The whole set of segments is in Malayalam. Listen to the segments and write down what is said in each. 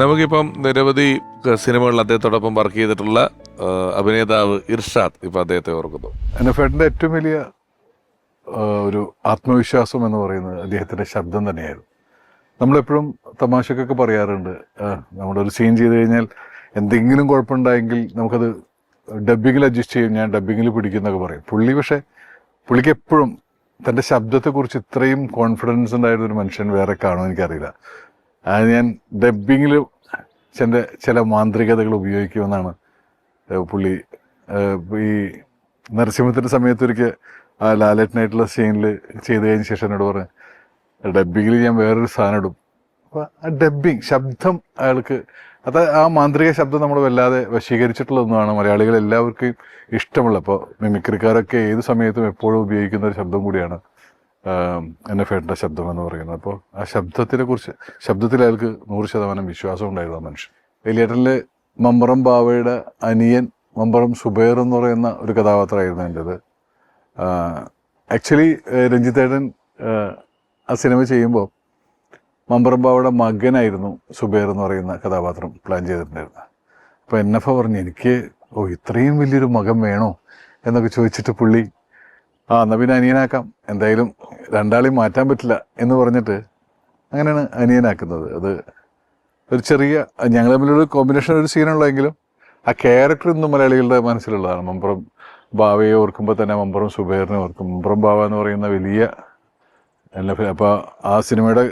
നമുക്കിപ്പം നിരവധി സിനിമകളിൽ അദ്ദേഹത്തോടൊപ്പം വർക്ക് ചെയ്തിട്ടുള്ള അഭിനേതാവ് ഇർഷാദ് ഇപ്പൊ അദ്ദേഹത്തെ ഓർക്കുന്നു. എനഫേട്ടിന്റെ ഏറ്റവും വലിയ ഒരു ആത്മവിശ്വാസം എന്ന് പറയുന്നത് അദ്ദേഹത്തിന്റെ ശബ്ദം തന്നെയായിരുന്നു. നമ്മളെപ്പോഴും തമാശക്കൊക്കെ പറയാറുണ്ട് നമ്മളൊരു സീൻ ചെയ്ത് കഴിഞ്ഞാൽ എന്തെങ്കിലും കുഴപ്പമുണ്ടായെങ്കിൽ നമുക്കത് ഡബ്ബിങ്ങിൽ അഡ്ജസ്റ്റ് ചെയ്യും ഞാൻ ഡബ്ബിങ്ങിൽ പിടിക്കുന്നൊക്കെ പറയും. പുള്ളി പക്ഷേ പുള്ളിക്ക് എപ്പോഴും തന്റെ ശബ്ദത്തെക്കുറിച്ച് ഇത്രയും കോൺഫിഡൻസ് ഉണ്ടായിരുന്ന ഒരു മനുഷ്യൻ വേറെ കാണുമോ എനിക്കറിയില്ല. അത് ഞാൻ ഡബ്ബിങ്ങിൽ ചില ചില മാന്ത്രികതകൾ ഉപയോഗിക്കുമെന്നാണ് പുള്ളി ഈ നരസിംഹത്തിന്റെ സമയത്ത് ഒരിക്കൽ ആ ലാലറ്റിനായിട്ടുള്ള സീനിൽ ചെയ്ത് കഴിഞ്ഞ ശേഷം എന്നോട് പറഞ്ഞു ഡബ്ബിങ്ങിൽ ഞാൻ വേറൊരു സാധനം ഇടും. അപ്പോൾ ആ ഡബ്ബിങ് ശബ്ദം അയാൾക്ക് അത് ആ മാന്ത്രിക ശബ്ദം നമ്മൾ വല്ലാതെ വശീകരിച്ചിട്ടുള്ള ഒന്നാണ് മലയാളികൾ എല്ലാവർക്കും ഇഷ്ടമുള്ള അപ്പോൾ മിമിക്രിക്കാരൊക്കെ ഏത് സമയത്തും എപ്പോഴും ഉപയോഗിക്കുന്ന ഒരു ശബ്ദം കൂടിയാണ്. എന്നെ ഫേട്ടന്റെ ശബ്ദം എന്ന് പറയുന്നത്. അപ്പോൾ ആ ശബ്ദത്തിനെ കുറിച്ച് ശബ്ദത്തിൽ അയാൾക്ക് നൂറ് ശതമാനം വിശ്വാസം ഉണ്ടായിരുന്നു ആ മനുഷ്യൻ. വലിയേട്ടനിൽ മമ്പറം ബാവയുടെ അനിയൻ മമ്പറം സുബൈർ എന്ന് പറയുന്ന ഒരു കഥാപാത്രമായിരുന്നു എന്റെത്. ആക്ച്വലി രഞ്ജിത്തേട്ടൻ ആ സിനിമ ചെയ്യുമ്പോൾ മമ്പറം ബാവയുടെ മകനായിരുന്നു സുബൈർ എന്ന് പറയുന്ന കഥാപാത്രം പ്ലാൻ ചെയ്തിട്ടുണ്ടായിരുന്നത്. അപ്പോൾ എൻ എഫ് പറഞ്ഞു എനിക്ക് ഓ ഇത്രയും വലിയൊരു മകൻ വേണോ? എന്നൊക്കെ ചോദിച്ചിട്ട് പുള്ളി ആ എന്നാൽ പിന്നെ അനിയനാക്കാം. എന്തായാലും രണ്ടാളെയും മാറ്റാൻ പറ്റില്ല എന്ന് പറഞ്ഞിട്ട് അങ്ങനെയാണ് അനിയനാക്കുന്നത്. അത് ഒരു ചെറിയ ഞങ്ങൾ തമ്മിലൊരു കോമ്പിനേഷൻ ഒരു സീനുള്ളെങ്കിലും ആ ക്യാരക്ടർ ഇന്നും മലയാളികളുടെ മനസ്സിലുള്ളതാണ്. മമ്പറം ബാവയെ ഓർക്കുമ്പോൾ തന്നെ മമ്പറം സുബൈറിനെ ഓർക്കും. മമ്പറം ബാവ എന്ന് പറയുന്ന വലിയ എല്ലാ അപ്പോൾ ആ സിനിമയുടെ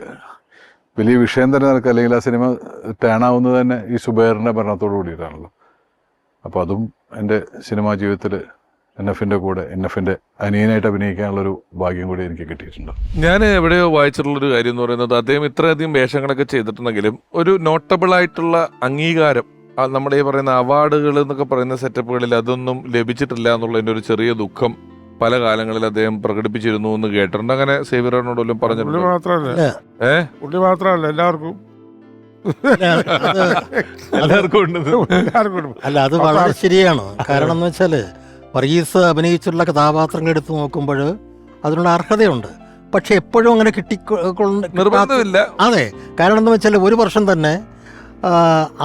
വലിയ വിഷയം തന്നെ നടക്കുക. അല്ലെങ്കിൽ ആ സിനിമ ടേൺ ആവുന്നത് തന്നെ ഈ സുബൈറിന്റെ ഭരണത്തോടു കൂടിയിട്ടാണല്ലോ. അപ്പോൾ അതും എന്റെ സിനിമാ ജീവിതത്തിൽ എൻ എഫിന്റെ കൂടെ എൻ എഫിന്റെ അനിയനായിട്ട് അഭിനയിക്കാനുള്ളൊരു ഭാഗ്യം കൂടി എനിക്ക് കിട്ടിയിട്ടുണ്ട്. ഞാൻ എവിടെയോ വായിച്ചിട്ടുള്ളൊരു കാര്യം എന്ന് പറയുന്നത് അദ്ദേഹം ഇത്രയധികം വേഷങ്ങളൊക്കെ ചെയ്തിട്ടുണ്ടെങ്കിലും ഒരു നോട്ടബിൾ ആയിട്ടുള്ള അംഗീകാരം ആ നമ്മുടെ ഈ പറയുന്ന അവാർഡുകൾ എന്നൊക്കെ പറയുന്ന സെറ്റപ്പുകളിൽ അതൊന്നും ലഭിച്ചിട്ടില്ല എന്നുള്ളതിന്റെ ഒരു ചെറിയ ദുഃഖം പല കാലങ്ങളിൽ അദ്ദേഹം പ്രകടിപ്പിച്ചിരുന്നു എന്ന് കേട്ടിട്ടുണ്ട്. അങ്ങനെ സേവിയറിനോട് വല്ലതും പറഞ്ഞിട്ടുണ്ട്? മാത്രമല്ല. അല്ല ഏ? പുള്ളി മാത്രമല്ല എല്ലാവർക്കും. എല്ലാവർക്കും. അല്ല അത് വളരെ ശരിയാണ്. കാരണം എന്ന് വെച്ചാൽ വർഗീസ് അഭിനയിച്ചിട്ടുള്ള കഥാപാത്രങ്ങൾ എടുത്തു നോക്കുമ്പോൾ അതിനുള്ള അർഹതയുണ്ട്. പക്ഷെ എപ്പോഴും അങ്ങനെ നിർബന്ധമില്ല. അതെ. കാരണം എന്ന് വെച്ചാൽ ഒരു വർഷം തന്നെ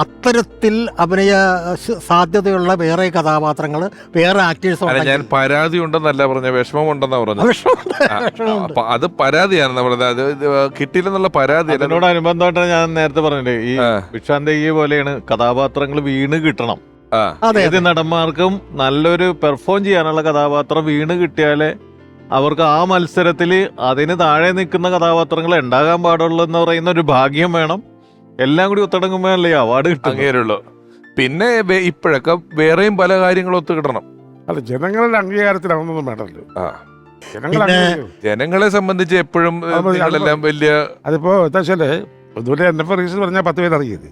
അത്തരത്തിൽ അഭിനയ സാധ്യതയുള്ള വേറെ കഥാപാത്രങ്ങൾ വേറെ ആക്ടേഴ്സ് അല്ല ഞാൻ പരാതി ഉണ്ടെന്നല്ല പറഞ്ഞ വിഷമം ഉണ്ടെന്നാ അപ്പൊ അത് പരാതിയാണ് അത് കിട്ടില്ലെന്നുള്ള കിട്ടിയില്ലെന്നുള്ള പരാതി അല്ല. അതിനോടനുബന്ധമായിട്ടാണ് ഞാൻ നേരത്തെ പറഞ്ഞില്ലേ ഈ വിഷാന്തയ്യ പോലെയാണ് കഥാപാത്രങ്ങൾ വീണ് കിട്ടണം. അതെ ഏത് നടന്മാർക്കും നല്ലൊരു പെർഫോം ചെയ്യാനുള്ള കഥാപാത്രം വീണ് കിട്ടിയാലേ അവർക്ക് ആ മത്സരത്തിൽ അതിന് താഴെ നിൽക്കുന്ന കഥാപാത്രങ്ങൾ ഉണ്ടാകാൻ പാടുള്ളൂ എന്ന് പറയുന്ന ഒരു ഭാഗ്യം വേണം. എല്ലാം കൂടി ഒത്തടങ്ങുമ്പോഴല്ലേ അല്ലേ അവാർഡ് കിട്ടുള്ളൂ പിന്നെ ഇപ്പോഴൊക്കെ വേറെയും പല കാര്യങ്ങളും ഒത്തു കിട്ടണം അല്ല ജനങ്ങളുടെ അംഗീകാരത്തിലാവുന്നതും വേണമല്ലോ ജനങ്ങളെ സംബന്ധിച്ച് എപ്പോഴും വലിയ അതിപ്പോ എന്താ വെച്ചാൽ പൊതുവെ എന്നെ പറഞ്ഞാൽ പത്ത് പേര് അറിയത്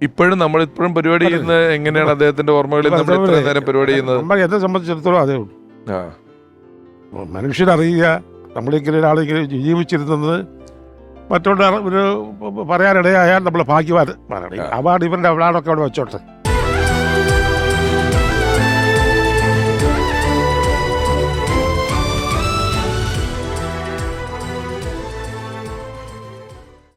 ഇപ്പോഴും നമ്മൾ ഇപ്പോഴും പരിപാടി. ചെയ്യുന്നത് എങ്ങനെയാണ് അദ്ദേഹത്തിന്റെ ഓർമ്മകളിൽ നമ്മൾ ഇത്ര നേരം പരിപാടി ചെയ്യുന്നത് നമ്മൾ എന്നെ സംബന്ധിച്ചിടത്തോളം അതേ ഉള്ളൂ ആ. മനുഷ്യരറിയുക നമ്മളിങ്ങനെ ഒരാളിങ്ങനെ ജീവിച്ചിരുന്നത് മറ്റുള്ള ഒരു പറയാനിടയായാൽ നമ്മൾ ഭാഗ്യവാൻ. അവാർഡ് ഇവരുടെ അവാർഡൊക്കെ അവിടെ വെച്ചോട്ടെ